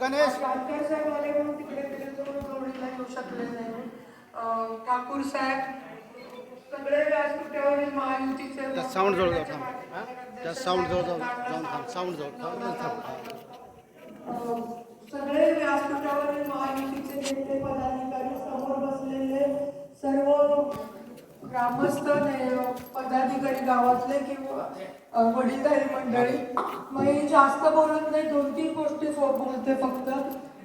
गणेश. जानकर साहेब आले म्हणून तिकडे गेले तर जोडीला येऊ शकले नाही ठाकूर साहेब सगळे व्यासपीठावरील महायुतीचे त्या sound जवळ जाऊ थांब. त्याच्या? पाठीमागे त्या sound जवळ जाऊ जाऊन थांब साऊंड जवळ थांब थांब. सगळे व्यासपीठावरील महायुतीचे नेते पदाधिकारी समोर बसलेले सर्व ग्रामस्थ पदाधिकारी गावातले किंवा वडीलधारी मंडळी मग हे जास्त बोलत नाही दोन तीन गोष्टी बोलते फक्त.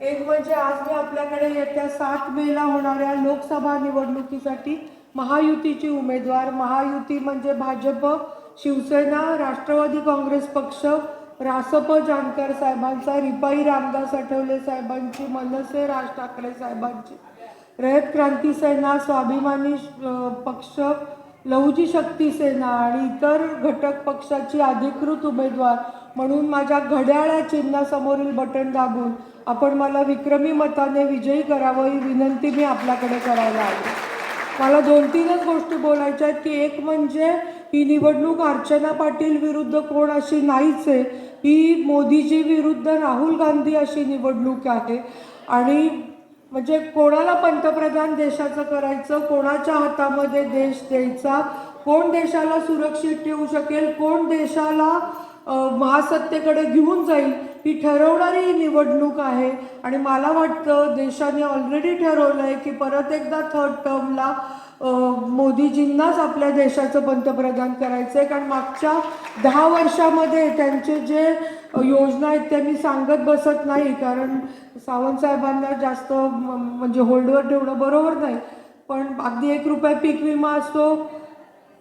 एक म्हणजे आज मी आपल्याकडे येत्या सात मेला होणाऱ्या लोकसभा निवडणुकीसाठी महायुतीची उमेदवार महायुती म्हणजे भाजप शिवसेना राष्ट्रवादी काँग्रेस पक्ष रासप जानकर साहेबांचा रिपाई रामदास आठवले साहेबांची मनसे राज ठाकरे साहेबांची रयत क्रांती सेना स्वाभिमानी पक्ष लहुजी शक्ती सेना आणि इतर घटक पक्षाची अधिकृत उमेदवार म्हणून माझ्या घड्याळ्या चिन्हासमोरील बटन दाबून आपण मला विक्रमी मताने विजयी करावं ही विनंती मी आपल्याकडे करायला आली. मला दोन तीनच गोष्टी बोलायच्या आहेत की एक म्हणजे ही निवडणूक अर्चना पाटील विरुद्ध कोण अशी नाहीच आहे. ही मोदीजी विरुद्ध राहुल गांधी अशी निवडणूक आहे. आणि म्हणजे कोणाला पंतप्रधान देशाचं करायचं कोणाच्या हातामध्ये देश द्यायचा कोण देशाला सुरक्षित ठेवू शकेल कोण देशाला महासत्तेकडे घेऊन जाईल ही ठरवणारी ही निवडणूक आहे. आणि मला वाटतं देशाने ऑलरेडी ठरवलं आहे की परत एकदा थर्ड टर्मला मोदीजींनाच आपल्या देशाचं पंतप्रधान करायचं आहे कारण मागच्या दहा वर्षामध्ये त्यांचे जे योजना आहेत त्या मी सांगत बसत नाही. कारण सावंतसाहेबांना जास्त म्हणजे होल्डवर ठेवणं बरोबर नाही. पण अगदी एक रुपये पीक विमा असतो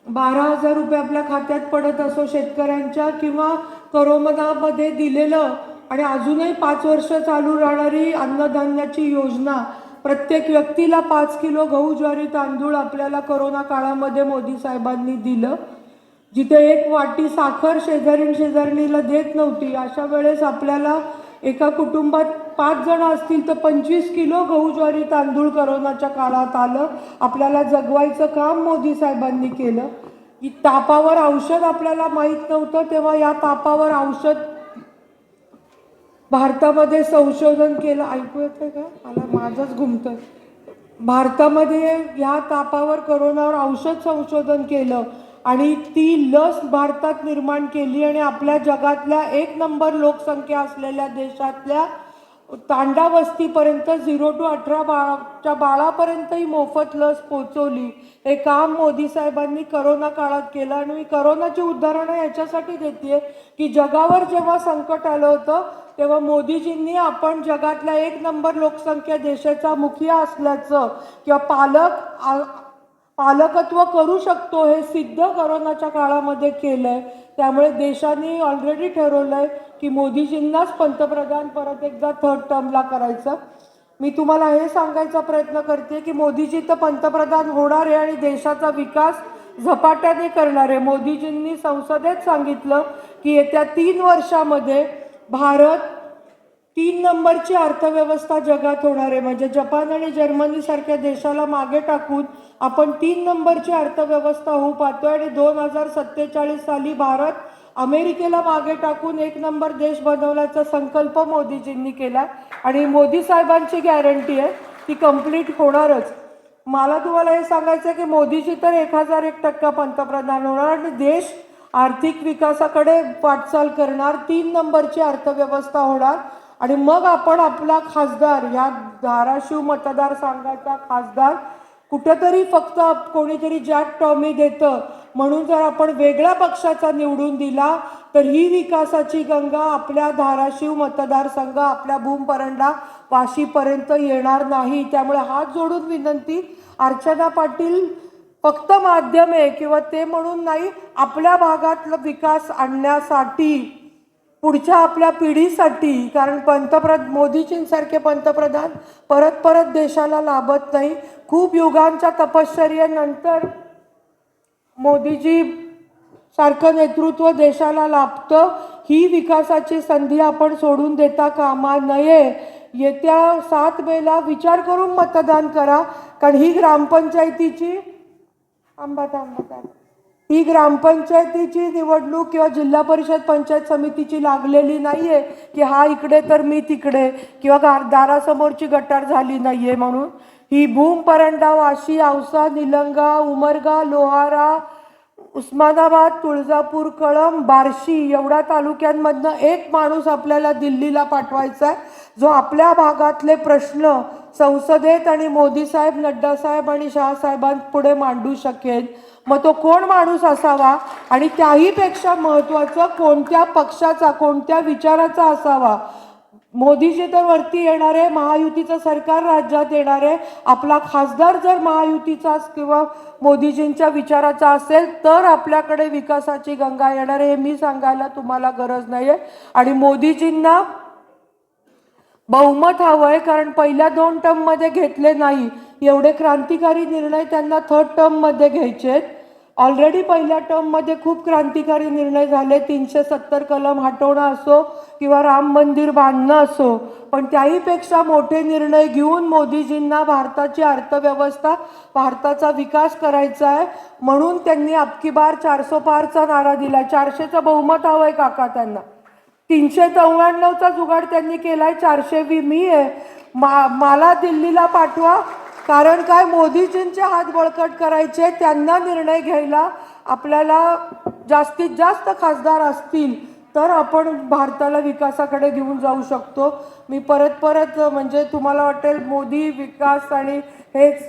बारा हजार रुपये आपल्या खात्यात पडत असो शेतकऱ्यांच्या किंवा करोमनामध्ये दिलेलं आणि अजूनही पाच वर्ष चालू राहणारी अन्नधान्याची योजना प्रत्येक व्यक्तीला पाच किलो गहू ज्वारी तांदूळ आपल्याला करोना काळामध्ये मोदी साहेबांनी दिलं. जिथे एक वाटी साखर शेजारीण शेजारणीला देत नव्हती. अशा वेळेस आपल्याला एका कुटुंबात पाच जण असतील तर पंचवीस किलो गहू ज्वारी तांदूळ करोनाच्या काळात आलं. आपल्याला जगवायचं काम मोदी साहेबांनी केलं. की तापावर औषध आपल्याला माहीत नव्हतं. तेव्हा या तापावर औषध भारतामध्ये संशोधन केलं ऐकू येतं का? मला माझंच घुमतं भारतामध्ये ह्या तापावर करोनावर औषध संशोधन केलं आणि ती लस भारतात निर्माण केली आणि आपल्या जगातल्या एक नंबर लोकसंख्या असलेल्या देशातल्या तांडा वस्तीपर्यंत झिरो टू अठरा बाळाच्या बाळापर्यंत ही मोफत लस पोचवली हे काम मोदी साहेबांनी करोना काळात केलं आणि मी करोनाची उदाहरणं याच्यासाठी देते की जगावर जेव्हा संकट आलं होतं तेव्हा मोदीजींनी आपण जगातल्या एक नंबर लोकसंख्या देशाचा मुखिया असल्याचं किंवा पालक आ- पालकत्व करू शकतो हे सिद्ध करोनाच्या काळामध्ये केलं आहे त्यामुळे देशाने ऑलरेडी ठरवलं आहे की मोदीजींनाच पंतप्रधान परत एकदा थर्ड टर्मला करायचं. मी तुम्हाला हे सांगायचा प्रयत्न करते की मोदीजी तर पंतप्रधान होणार आहे आणि देशाचा विकास झपाट्याने करणार आहे. मोदीजींनी संसदेत सांगितलं की येत्या तीन वर्षामध्ये भारत तीन नंबरची अर्थव्यवस्था जगात होणार आहे. म्हणजे जपान आणि जर्मनी सारख्या देशाला मागे टाकून आपण तीन नंबरची अर्थव्यवस्था होऊ पाहतोय. आणि दोन हजार सत्तेचाळीस साली भारत अमेरिकेला मागे टाकून एक नंबर देश बनवण्याचा संकल्प मोदीजींनी केला. आणि मोदी साहेबांची गॅरंटी आहे ती कंप्लीट होणारच. मला तुम्हाला हे सांगायचं की मोदीजी तर एक हजार एक टक्का पंतप्रधान होणार आणि देश आर्थिक विकासाकडे वाटचाल करणार. तीन नंबरची अर्थव्यवस्था होणार. आणि मग आपण आपला खासदार ह्या धाराशिव मतदारसंघाचा खासदार कुठंतरी फक्त कोणीतरी जॅक टॉमी देतं म्हणून जर आपण वेगळ्या पक्षाचा निवडून दिला तर ही विकासाची गंगा आपल्या धाराशिव मतदारसंघ आपल्या भूमपरंडा वाशीपर्यंत येणार नाही. त्यामुळे हात जोडून विनंती अर्चना पाटील फक्त माध्यम आहे किंवा ते म्हणून नाही आपल्या भागातलं विकास आणण्यासाठी पुढच्या आपल्या पिढीसाठी कारण पंतप्रधान मोदीजींसारखे पंतप्रधान परत परत देशाला लाभत नाही. खूप युगांच्या तपश्चर्येनंतर मोदीजी सारखं नेतृत्व देशाला लाभतं. ही विकासाची संधी आपण सोडून देता कामा नये. येत्या सात मेला विचार करून मतदान करा. कारण ही ग्रामपंचायतीची आंबा थांबा थांबा. ही ग्रामपंचायतीची निवडणूक किंवा जिल्हा परिषद पंचायत समितीची लागलेली नाही आहे की हा इकडे तर मी तिकडे किंवा गार- दारासमोरची गटार झाली नाही आहे म्हणून. ही भूम परंडा वाशी औसा निलंगा उमरगा लोहारा उस्मानाबाद तुळजापूर कळम बार्शी एवढ्या तालुक्यांमधनं एक माणूस आपल्याला दिल्लीला पाठवायचा आहे जो आपल्या भागातले प्रश्न संसदेत आणि मोदी साहेब नड्डा साहेब आणि शहासाहेबांपुढे मांडू शकेल. मग तो कोण माणूस असावा? आणि त्याहीपेक्षा महत्त्वाचं कोणत्या पक्षाचा कोणत्या विचाराचा असावा? मोदीजी तर वरती येणार आहे महायुतीचं सरकार राज्यात येणार. आहे आपला खासदार जर महायुतीचा किंवा मोदीजींच्या विचाराचा असेल तर आपल्याकडे विकासाची गंगा येणार आहे हे मी सांगायला तुम्हाला गरज नाही आहे आणि मोदीजींना बहुमत हवंय कारण पहिल्या दोन टर्ममध्ये घेतले नाही. एवढे क्रांतिकारी निर्णय त्यांना थर्ड टर्ममध्ये घ्यायचे आहेत. ऑलरेडी पहिल्या टर्ममध्ये खूप क्रांतिकारी निर्णय झाले. तीनशे सत्तर कलम हटवणं असो किंवा राम मंदिर बांधणं असो. पण त्याहीपेक्षा मोठे निर्णय घेऊन मोदीजींना भारताची अर्थव्यवस्था भारताचा विकास करायचा आहे. म्हणून त्यांनी अबकी बार चारसो पारचा नारा दिला. चारशेचं बहुमत हवंय काका त्यांना. तीनशे चौऱ्याण्णवचा जुगाड त्यांनी केला आहे चारशे वी मी आहे. मा मला दिल्लीला पाठवा. कारण काय मोदीजींचे हात बळकट करायचे त्यांना निर्णय घ्यायला आपल्याला जास्तीत जास्त खासदार असतील तर आपण भारताला विकासाकडे घेऊन जाऊ शकतो. मी परत परत म्हणजे तुम्हाला वाटेल मोदी विकास आणि हेच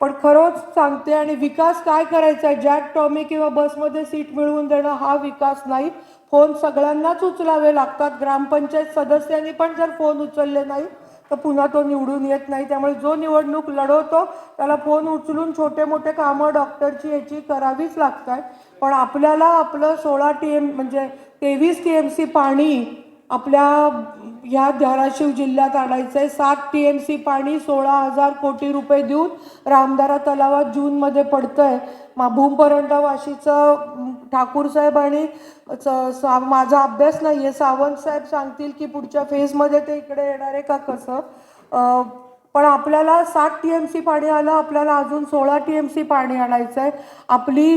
पण खरंच सांगते आणि विकास काय करायचा आहे? जॅक टॉमी किंवा बसमध्ये सीट मिळवून देणं हा विकास नाही. फोन सगळ्यांनाच उचलावे लागतात. ग्रामपंचायत सदस्यांनी पण जर फोन उचलले नाही तर पुन्हा तो निवडून येत नाही. त्यामुळे जो निवडणूक लढवतो त्याला फोन उचलून छोटे मोठे कामं डॉक्टरची याची करावीच लागतात. पण आपल्याला आपलं सोळा टी एम म्हणजे तेवीस टी एम सी पाणी आपल्या ह्या धाराशिव जिल्ह्यात आणायचं आहे सात टी एम सी पाणी सोळा हजार कोटी रुपये देऊन रामदारा तलावात जूनमध्ये पडतं आहे मा भूमपरंडा वाशीचं ठाकूर साहेब आणि स- सा माझा अभ्यास नाही आहे सावंत साहेब सांगतील की पुढच्या फेजमध्ये ते इकडे येणार आहे का कसं? पण आपल्याला सात टी एम सी पाणी आलं आपल्याला अजून सोळा टी एम सी पाणी आणायचं आहे आपली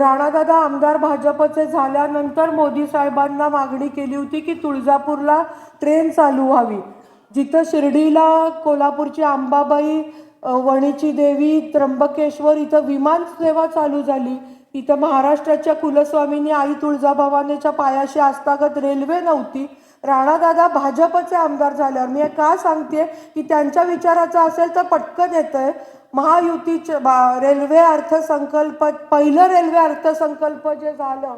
राणादादा आमदार भाजपचे झाल्यानंतर मोदी साहेबांना मागणी केली होती की तुळजापूरला ट्रेन चालू व्हावी. जिथं शिर्डीला कोल्हापूरची अंबाबाई वणीची देवी त्र्यंबकेश्वर इथं विमान सेवा चालू झाली. इथं महाराष्ट्राच्या कुलस्वामींनी आई तुळजाभवानीच्या पायाशी आस्थागत रेल्वे नव्हती. राणादादा भाजपचे आमदार झाल्यावर मी का सांगते की त्यांच्या विचाराचं असेल तर पटकन येतंय. महायुतीचे रेल्वे अर्थसंकल्प पहिलं रेल्वे अर्थसंकल्प जे झालं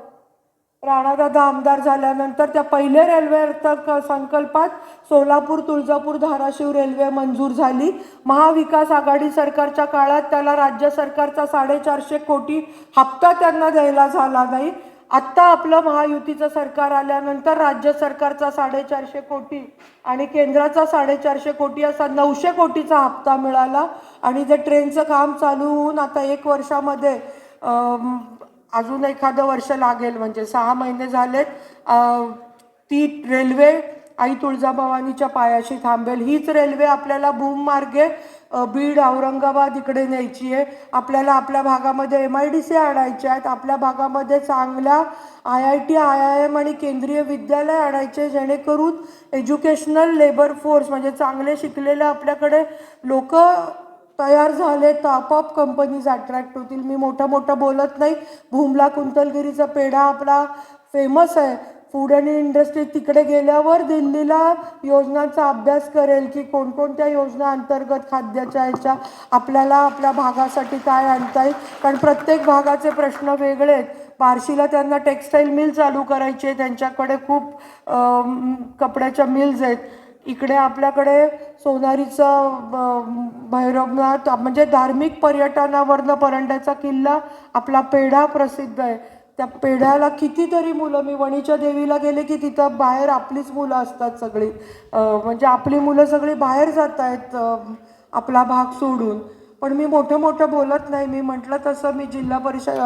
राणादादा आमदार झाल्यानंतर त्या पहिल्या रेल्वे अर्थ क- संकल्पात सोलापूर तुळजापूर धाराशिव रेल्वे मंजूर झाली. महाविकास आघाडी सरकारच्या काळात त्याला राज्य सरकारचा साडेचारशे कोटी हप्ता त्यांना द्यायला झाला नाही. आत्ता आपलं महायुतीचं सरकार आल्यानंतर राज्य सरकारचा साडेचारशे कोटी आणि केंद्राचा साडेचारशे कोटी असा नऊशे कोटीचा हप्ता मिळाला. आणि जे ट्रेनचं काम चालू होऊन आता एक वर्षामध्ये अजून एखादं वर्ष लागेल म्हणजे सहा महिने झालेत ती रेल्वे आई तुळजाभवानीच्या पायाशी थांबेल. हीच रेल्वे आपल्याला भूम मार्गे बीड औरंगाबाद इकडे न्यायची आहे. आपल्याला आपल्या भागामध्ये एम आय डी सी आणायच्या आहेत. आपल्या भागामध्ये चांगल्या I I T I I M आणि केंद्रीय विद्यालय आणायचे जेणेकरून एज्युकेशनल लेबर फोर्स म्हणजे चांगले शिकलेले आपल्याकडे लोक तयार झाले तर आपोआप कंपनीज अट्रॅक्ट होतील. मी मोठं मोठं बोलत नाही. भूमला कुंतलगिरीचा पेढा आपला फेमस आहे. फूड आणि इंडस्ट्री तिकडे गेल्यावर दिल्लीला योजनांचा अभ्यास करेल की कोणकोणत्या योजना अंतर्गत खाद्याच्या ह्याच्या आपल्याला आपल्या भागासाठी काय आणता येईल. कारण प्रत्येक भागाचे प्रश्न वेगळे आहेत. बार्शीला त्यांना टेक्स्टाईल मिल चालू करायची आहे. त्यांच्याकडे खूप कपड्याच्या मिल्स आहेत. इकडे आपल्याकडे सोनारीचं ब- भैरवनाथ म्हणजे धार्मिक पर्यटनावरनं परंड्याचा किल्ला आपला पेढा प्रसिद्ध आहे. त्या पेढ्याला कितीतरी मुलं मी वणीच्या देवीला गेले की तिथं बाहेर आपलीच मुलं असतात सगळी. म्हणजे आपली मुलं सगळी बाहेर जात आहेत आपला भाग सोडून. पण मी मोठं मोठं बोलत नाही. मी म्हटलं तसं मी जिल्हा परिषद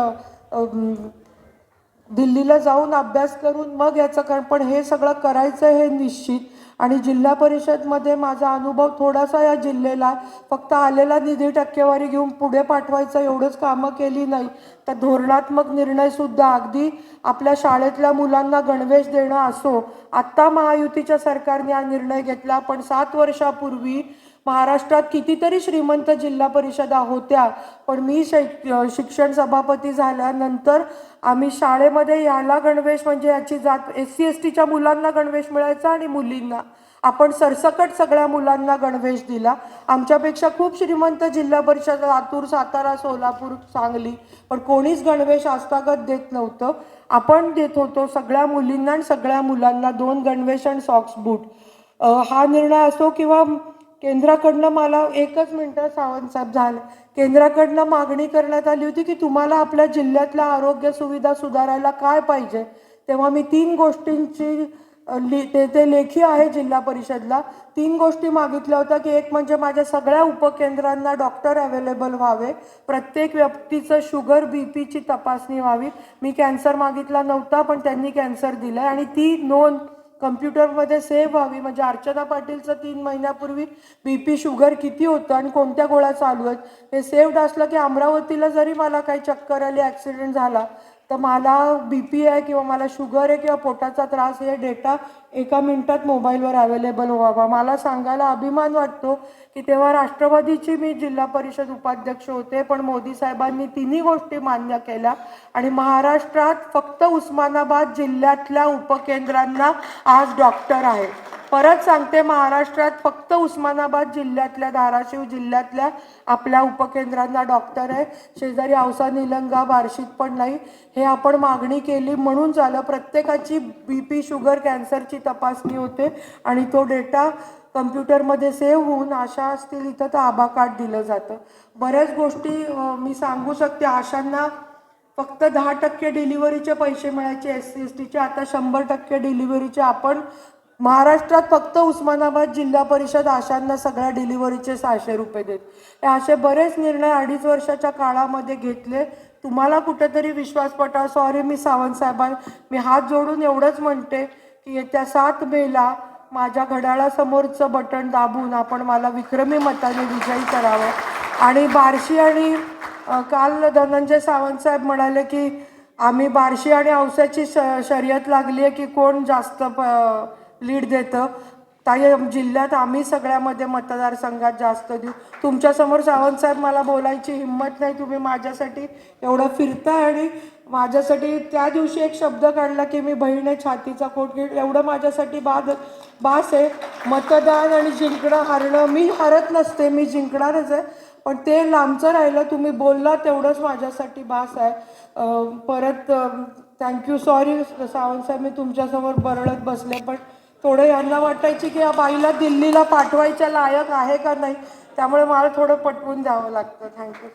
दिल्लीला जाऊन अभ्यास करून मग याचं कारण पण हे सगळं करायचं हे निश्चित. आणि जिल्हा परिषदमध्ये माझा अनुभव थोडासा या जिल्ह्याला फक्त आलेला निधी टक्केवारी घेऊन पुढे पाठवायचं एवढंच कामं केली नाही. तर धोरणात्मक निर्णयसुद्धा अगदी आपल्या शाळेतल्या मुलांना गणवेश देणं असो. आत्ता महायुतीच्या सरकारने हा निर्णय घेतला पण सात वर्षापूर्वी महाराष्ट्रात कितीतरी श्रीमंत जिल्हा परिषदा होत्या पण मी शैक शिक्षण सभापती झाल्यानंतर आम्ही शाळेमध्ये याला गणवेश म्हणजे याची जात एस सी एस टीच्या मुलांना गणवेश मिळायचा आणि मुलींना. आपण सरसकट सगळ्या मुलांना गणवेश दिला. आमच्यापेक्षा खूप श्रीमंत जिल्हा परिषद लातूर सातारा सोलापूर सांगली पण कोणीच गणवेश आस्थागत देत नव्हतं. आपण देत होतो सगळ्या मुलींना आणि सगळ्या मुलांना दोन गणवेश आणि सॉक्स बूट. हा निर्णय असो किंवा केंद्राकडनं मला एकच मिनटं सावंत साहेब झालं. केंद्राकडनं मागणी करण्यात आली होती की तुम्हाला आपल्या जिल्ह्यातल्या आरोग्य सुविधा सुधारायला काय पाहिजे? तेव्हा मी तीन गोष्टींची लि ते ते लेखी आहे जिल्हा परिषदला. तीन गोष्टी मागितल्या होत्या की एक म्हणजे माझ्या सगळ्या उपकेंद्रांना डॉक्टर अवेलेबल व्हावे. प्रत्येक व्यक्तीचं शुगर बी पीची तपासणी व्हावी. मी कॅन्सर मागितला नव्हता पण त्यांनी कॅन्सर दिलं आणि ती नोंद कम्प्युटरमध्ये सेव्ह व्हावी. म्हणजे अर्चना पाटीलचं तीन महिन्यापूर्वी बी पी शुगर किती होतं आणि कोणत्या गोळ्या चालू आहेत? हे सेव्ड असलं की अमरावतीला जरी मला काही चक्कर आली ॲक्सिडेंट झाला तर मला बी पी आहे किंवा मला शुगर आहे किंवा पोटाचा त्रास हे डेटा एका मिनिटात मोबाईलवर अवेलेबल व्हावा. मला सांगायला अभिमान वाटतो की तेव्हा राष्ट्रवादीची मी जिल्हा परिषद उपाध्यक्ष होते पण मोदी साहेबांनी तिन्ही गोष्टी मान्य केल्या. आणि महाराष्ट्रात फक्त उस्मानाबाद जिल्ह्यातल्या उपकेंद्रांना आज डॉक्टर आहे परत सांगते महाराष्ट्रात फक्त उस्मानाबाद जिल्ह्यातल्या धाराशिव जिल्ह्यातल्या आपल्या उपकेंद्रांना डॉक्टर आहे. शेजारी औसा निलंगा बार्शीत पण नाही. हे आपण मागणी केली. म्हणून झालं प्रत्येकाची बी पी शुगर कॅन्सरची तपासणी होते आणि तो डेटा कम्प्युटरमध्ये सेव्ह होऊन आशा असतील इथं तर आभा कार्ड दिलं जातं. बऱ्याच गोष्टी मी सांगू शकते. आशांना फक्त दहा टक्के डिलिव्हरीचे पैसे मिळायचे एस सी एस टीचे आता शंभर टक्के डिलिव्हरीचे आपण महाराष्ट्रात फक्त उस्मानाबाद जिल्हा परिषद आशांना सगळ्या डिलिव्हरीचे सहाशे रुपये देत. हे असे बरेच निर्णय अडीच वर्षाच्या काळामध्ये घेतले. तुम्हाला कुठेतरी विश्वास पटा सॉरी मी सावंत साहेबां मी हात जोडून एवढंच म्हणते की येत्या सात मेला माझ्या घड्याळासमोरचं बटन दाबून आपण मला विक्रमी मताने विजयी करावं. आणि बार्शी आणि काल धनंजय सावंत साहेब म्हणाले की आम्ही बार्शी आणि औसाची श शर्यत लागली आहे की कोण जास्त प लीड देतं. ताई जिल्ह्यात आम्ही सगळ्यामध्ये मतदारसंघात जास्त देऊ. तुमच्यासमोर सावंत साहेब मला बोलायची हिंमत नाही. तुम्ही माझ्यासाठी एवढं फिरता आणि माझ्यासाठी त्या दिवशी एक शब्द काढला की मी बहिणे छातीचा कोट घेईल एवढं माझ्यासाठी बाद बास आहे. मतदान आणि जिंकणं हारणं मी हरत नसते मी जिंकणारच आहे. पण ते लांबचं राहिलं तुम्ही बोलला तेवढंच माझ्यासाठी बास आहे. परत थँक्यू सॉरी सावंत साहेब मी तुमच्यासमोर बरळत बसले पण थोडं यांना वाटायची की या बाईला दिल्लीला पाठवायच्या लायक आहे का नाही? त्यामुळे मला थोडं पटवून द्यावं लागतं. थँक्यू